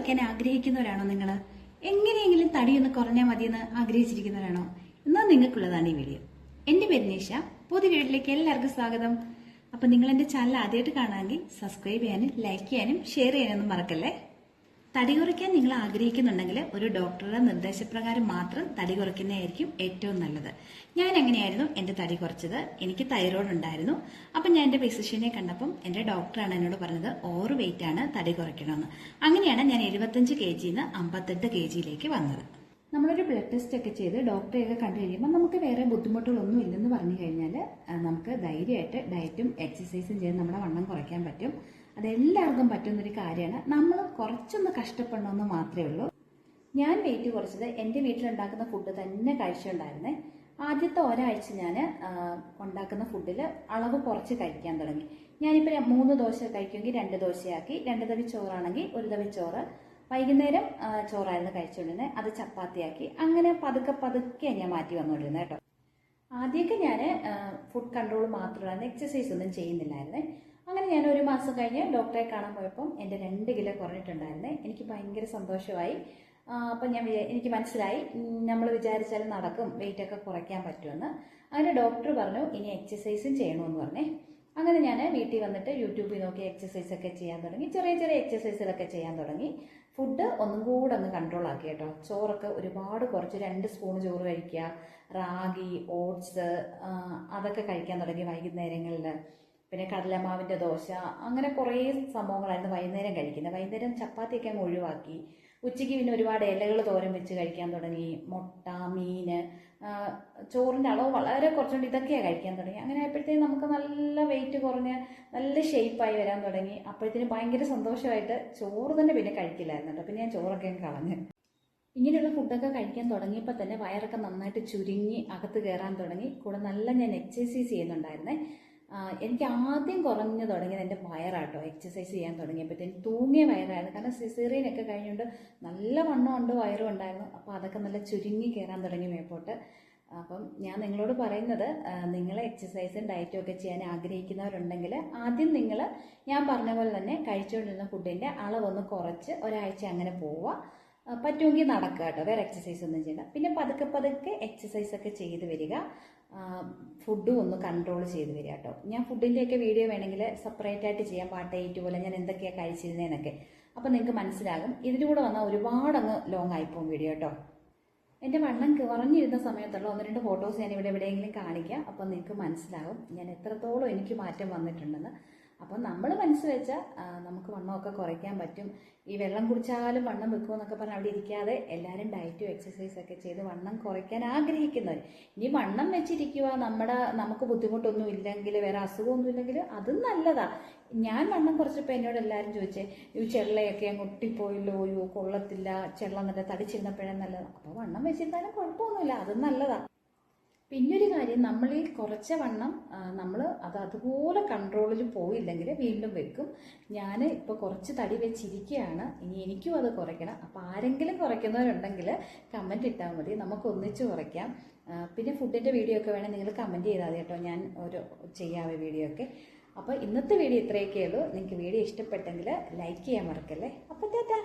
കുറയ്ക്കാൻ ആഗ്രഹിക്കുന്നവരാണോ നിങ്ങൾ എങ്ങനെയെങ്കിലും തടിയൊന്ന് കുറഞ്ഞാൽ മതിയെന്ന് ആഗ്രഹിച്ചിരിക്കുന്നവരാണോ? എന്നാൽ നിങ്ങൾക്കുള്ളതാണ് ഈ വീഡിയോ. എന്റെ പേര് നിഷ. പുതിയ വീഡിയോയിലേക്ക് എല്ലാവർക്കും സ്വാഗതം. അപ്പൊ നിങ്ങൾ എന്റെ ചാനൽ ആദ്യമായിട്ട് കാണാമെങ്കിൽ സബ്സ്ക്രൈബ് ചെയ്യാനും ലൈക്ക് ചെയ്യാനും ഷെയർ ചെയ്യാനൊന്നും മറക്കല്ലേ? തടി കുറയ്ക്കാൻ നിങ്ങൾ ആഗ്രഹിക്കുന്നുണ്ടെങ്കിൽ ഒരു ഡോക്ടറുടെ നിർദ്ദേശപ്രകാരം മാത്രം തടി കുറയ്ക്കുന്നതായിരിക്കും ഏറ്റവും നല്ലത്. ഞാൻ എങ്ങനെയായിരുന്നു എന്റെ തടി കുറച്ചത്. എനിക്ക് തൈറോയ്ഡ് ഉണ്ടായിരുന്നു. അപ്പം ഞാൻ എന്റെ ഫിസിഷ്യനെ കണ്ടപ്പം എന്റെ ഡോക്ടറാണ് എന്നോട് പറഞ്ഞത് ഓവർ വെയിറ്റ് ആണ് തടി കുറയ്ക്കണമെന്ന്. അങ്ങനെയാണ് ഞാൻ എഴുപത്തഞ്ച് കെ ജിന്ന് അമ്പത്തെട്ട് കെ ജിയിലേക്ക് വന്നത്. നമ്മളൊരു ബ്ലഡ് ടെസ്റ്റ് ഒക്കെ ചെയ്ത് ഡോക്ടറെയൊക്കെ കണ്ടു കഴിയുമ്പോൾ നമുക്ക് വേറെ ബുദ്ധിമുട്ടുകളൊന്നും ഇല്ലെന്ന് പറഞ്ഞു കഴിഞ്ഞാൽ നമുക്ക് ധൈര്യമായിട്ട് ഡയറ്റും എക്സസൈസും ചെയ്ത് നമ്മുടെ വണ്ണം കുറയ്ക്കാൻ പറ്റും. അതെല്ലാവർക്കും പറ്റുന്നൊരു കാര്യമാണ്. നമ്മൾ കുറച്ചൊന്ന് കഷ്ടപ്പെടണമെന്ന് മാത്രമേ ഉള്ളൂ. ഞാൻ വെയിറ്റ് കുറച്ചത് എന്റെ വീട്ടിലുണ്ടാക്കുന്ന ഫുഡ് തന്നെ കഴിച്ചുണ്ടായിരുന്നേ ആദ്യത്തെ ഒരാഴ്ച ഞാൻ ഉണ്ടാക്കുന്ന ഫുഡിൽ അളവ് കുറച്ച് കഴിക്കാൻ തുടങ്ങി. ഞാനിപ്പോൾ മൂന്ന് ദോശ കഴിക്കുമെങ്കിൽ രണ്ട് ദോശയാക്കി രണ്ട് തവി ചോറാണെങ്കിൽ ഒരു തവി ചോറ് വൈകുന്നേരം ചോറായിരുന്നു കഴിച്ചുകൊണ്ടിരുന്നത് അത് ചപ്പാത്തിയാക്കി. അങ്ങനെ പതുക്കെ പതുക്കെ ഞാൻ മാറ്റി വന്നുകൊണ്ടിരുന്നത് കേട്ടോ. ആദ്യമൊക്കെ ഞാൻ ഫുഡ് കൺട്രോൾ മാത്രമായിരുന്നു എക്സസൈസ് ഒന്നും ചെയ്യുന്നില്ലായിരുന്നേ. അങ്ങനെ ഞാൻ ഒരു മാസം കഴിഞ്ഞ് ഡോക്ടറെ കാണാൻ പോയപ്പം എന്റെ രണ്ട് കിലോ കുറഞ്ഞിട്ടുണ്ടായിരുന്നേ. എനിക്ക് ഭയങ്കര സന്തോഷമായി. അപ്പം ഞാൻ എനിക്ക് മനസ്സിലായി നമ്മൾ വിചാരിച്ചാൽ നടക്കും വെയിറ്റൊക്കെ കുറയ്ക്കാൻ പറ്റുമെന്ന്. അങ്ങനെ ഡോക്ടർ പറഞ്ഞു ഇനി എക്സസൈസും ചെയ്യണമെന്ന് പറഞ്ഞേ. അങ്ങനെ ഞാൻ വീട്ടിൽ വന്നിട്ട് യൂട്യൂബിൽ നോക്കി എക്സസൈസ് ഒക്കെ ചെയ്യാൻ തുടങ്ങി. ചെറിയ ചെറിയ എക്സസൈസുകളൊക്കെ ചെയ്യാൻ തുടങ്ങി. ഫുഡ് ഒന്നും കൂടെ അങ്ങ് കൺട്രോൾ ആക്കി കേട്ടോ. ചോറൊക്കെ ഒരുപാട് കുറച്ച് രണ്ട് സ്പൂൺ ചോറ് കഴിക്കുക റാഗി ഓട്സ് അതൊക്കെ കഴിക്കാൻ തുടങ്ങി വൈകുന്നേരങ്ങളിൽ പിന്നെ കടലമാവിന്റെ ദോശ അങ്ങനെ കുറേ സംഭവങ്ങളായിരുന്നു വൈകുന്നേരം കഴിക്കുന്നത്. വൈകുന്നേരം ചപ്പാത്തിയൊക്കെ അങ്ങ് ഒഴിവാക്കി. ഉച്ചയ്ക്ക് പിന്നെ ഒരുപാട് ഇലകൾ തോരൻ വെച്ച് കഴിക്കാൻ തുടങ്ങി മുട്ട മീൻ ചോറിന്റെ അളവ് വളരെ കുറച്ചുകൊണ്ട് ഇതൊക്കെയാണ് കഴിക്കാൻ തുടങ്ങി. അങ്ങനെ ആയപ്പോഴത്തേക്കും നമുക്ക് നല്ല വെയിറ്റ് കുറഞ്ഞ് നല്ല ഷേപ്പായി വരാൻ തുടങ്ങി. അപ്പോഴത്തേനും ഭയങ്കര സന്തോഷമായിട്ട് ചോറ് തന്നെ പിന്നെ കഴിക്കില്ലായിരുന്നു കേട്ടോ പിന്നെ ഞാൻ ചോറൊക്കെ കളഞ്ഞു. ഇങ്ങനെയുള്ള ഫുഡൊക്കെ കഴിക്കാൻ തുടങ്ങിയപ്പോൾ തന്നെ വയറൊക്കെ നന്നായിട്ട് ചുരുങ്ങി അകത്ത് കയറാൻ തുടങ്ങി. കൂടെ നല്ല ഞാൻ എക്സസൈസ് ചെയ്യുന്നുണ്ടായിരുന്നേ. എനിക്ക് ആദ്യം കുറഞ്ഞു തുടങ്ങിയത് എന്റെ വയറാട്ടോ. എക്സസൈസ് ചെയ്യാൻ തുടങ്ങിയപ്പോഴത്തേന് തൂങ്ങിയ വയറായിരുന്നു. കാരണം സിസേറിയനൊക്കെ കഴിഞ്ഞുകൊണ്ട് നല്ല വണ്ണം ഉണ്ട് വയറും ഉണ്ടായിരുന്നു. അപ്പോൾ അതൊക്കെ നല്ല ചുരുങ്ങി കയറാൻ തുടങ്ങി മേപ്പോട്ട്. അപ്പം ഞാൻ നിങ്ങളോട് പറയുന്നത് നിങ്ങൾ എക്സസൈസും ഡയറ്റും ഒക്കെ ചെയ്യാൻ ആഗ്രഹിക്കുന്നവരുണ്ടെങ്കിൽ ആദ്യം നിങ്ങൾ ഞാൻ പറഞ്ഞ പോലെ തന്നെ കഴിച്ചുകൊണ്ടിരുന്ന ഫുഡിന്റെ അളവൊന്ന് കുറച്ച് ഒരാഴ്ച അങ്ങനെ പോവുക. പറ്റുമെങ്കിൽ നടക്കുക കേട്ടോ. വേറെ എക്സസൈസ് ഒന്നും ചെയ്യണ്ട. പിന്നെ പതുക്കെ പതുക്കെ എക്സസൈസ് ഒക്കെ ചെയ്ത് വരിക. ഫുഡും ഒന്ന് കൺട്രോൾ ചെയ്ത് വരിക കേട്ടോ. ഞാൻ ഫുഡിന്റെയൊക്കെ വീഡിയോ വേണമെങ്കിൽ സെപ്പറേറ്റ് ആയിട്ട് ചെയ്യാം. പാട്ട് എയ്റ്റ് പോലെ ഞാൻ എന്തൊക്കെയാണ് കഴിച്ചിരുന്നതെന്നൊക്കെ അപ്പം നിങ്ങൾക്ക് മനസ്സിലാകും. ഇതിലൂടെ വന്നാൽ ഒരുപാട് അങ്ങ് ലോങ് ആയിപ്പോവും വീഡിയോ കേട്ടോ. എന്റെ വണ്ണം കുറഞ്ഞിരുന്ന സമയത്തുള്ള ഒന്ന് രണ്ട് ഫോട്ടോസ് ഞാൻ ഇവിടെ എവിടെയെങ്കിലും കാണിക്കാം. അപ്പം നിങ്ങൾക്ക് മനസ്സിലാകും. ഞാൻ എത്രത്തോളം എനിക്ക് മാറ്റം വന്നിട്ടുണ്ടെന്ന്. അപ്പം നമ്മൾ മനസ്സ് വെച്ചാൽ നമുക്ക് വണ്ണമൊക്കെ കുറയ്ക്കാൻ പറ്റും. ഈ വെള്ളം കുടിച്ചാലും വണ്ണം വെക്കുമെന്നൊക്കെ പറഞ്ഞ് അവിടെ ഇരിക്കാതെ എല്ലാവരും ഡയറ്റും എക്സസൈസും ഒക്കെ ചെയ്ത് വണ്ണം കുറയ്ക്കാൻ ആഗ്രഹിക്കുന്നവർ ഇനി വണ്ണം വെച്ചിരിക്കുക നമ്മുടെ നമുക്ക് ബുദ്ധിമുട്ടൊന്നും ഇല്ലെങ്കിൽ വേറെ അസുഖമൊന്നും ഇല്ലെങ്കിൽ അതും നല്ലതാണ് ഞാൻ വണ്ണം കുറച്ചപ്പോൾ എന്നോട് എല്ലാവരും ചോദിച്ചേ ഈ ചെള്ളയൊക്കെ അങ്ങ് ഒട്ടിപ്പോയില്ലോ അയ്യോ കൊള്ളത്തില്ല ചെള്ള എന്നിട്ട് തടിച്ചിരുന്നപ്പോഴേ നല്ലതാണ് അപ്പോൾ വണ്ണം വെച്ചിരുന്നാലും കുഴപ്പമൊന്നുമില്ല അതും നല്ലതാ. പിന്നൊരു കാര്യം നമ്മൾ ഈ കുറച്ച വണ്ണം നമ്മൾ അത് അതുപോലെ കൺട്രോളിൽ പോയില്ലെങ്കിൽ വീണ്ടും വെക്കും. ഞാൻ ഇപ്പോൾ കുറച്ച് തടി വെച്ചിരിക്കുകയാണ് ഇനി എനിക്കും അത് കുറയ്ക്കണം. അപ്പോൾ ആരെങ്കിലും കുറയ്ക്കുന്നവരുണ്ടെങ്കിൽ കമന്റ് ഇട്ടാൽ മതി നമുക്ക് ഒന്നിച്ച് കുറയ്ക്കാം. പിന്നെ ഫുഡിന്റെ വീഡിയോ ഒക്കെ വേണേൽ നിങ്ങൾ കമന്റ് ചെയ്താൽ കേട്ടോ ഞാൻ ഒരു ചെയ്യാവ വീഡിയോ ഒക്കെ. അപ്പോൾ ഇന്നത്തെ വീഡിയോ ഇത്രയൊക്കെ ഉള്ളൂ. നിങ്ങൾക്ക് വീഡിയോ ഇഷ്ടപ്പെട്ടെങ്കിൽ ലൈക്ക് ചെയ്യാൻ മറക്കല്ലേ? അപ്പോൾ ടാറ്റാ.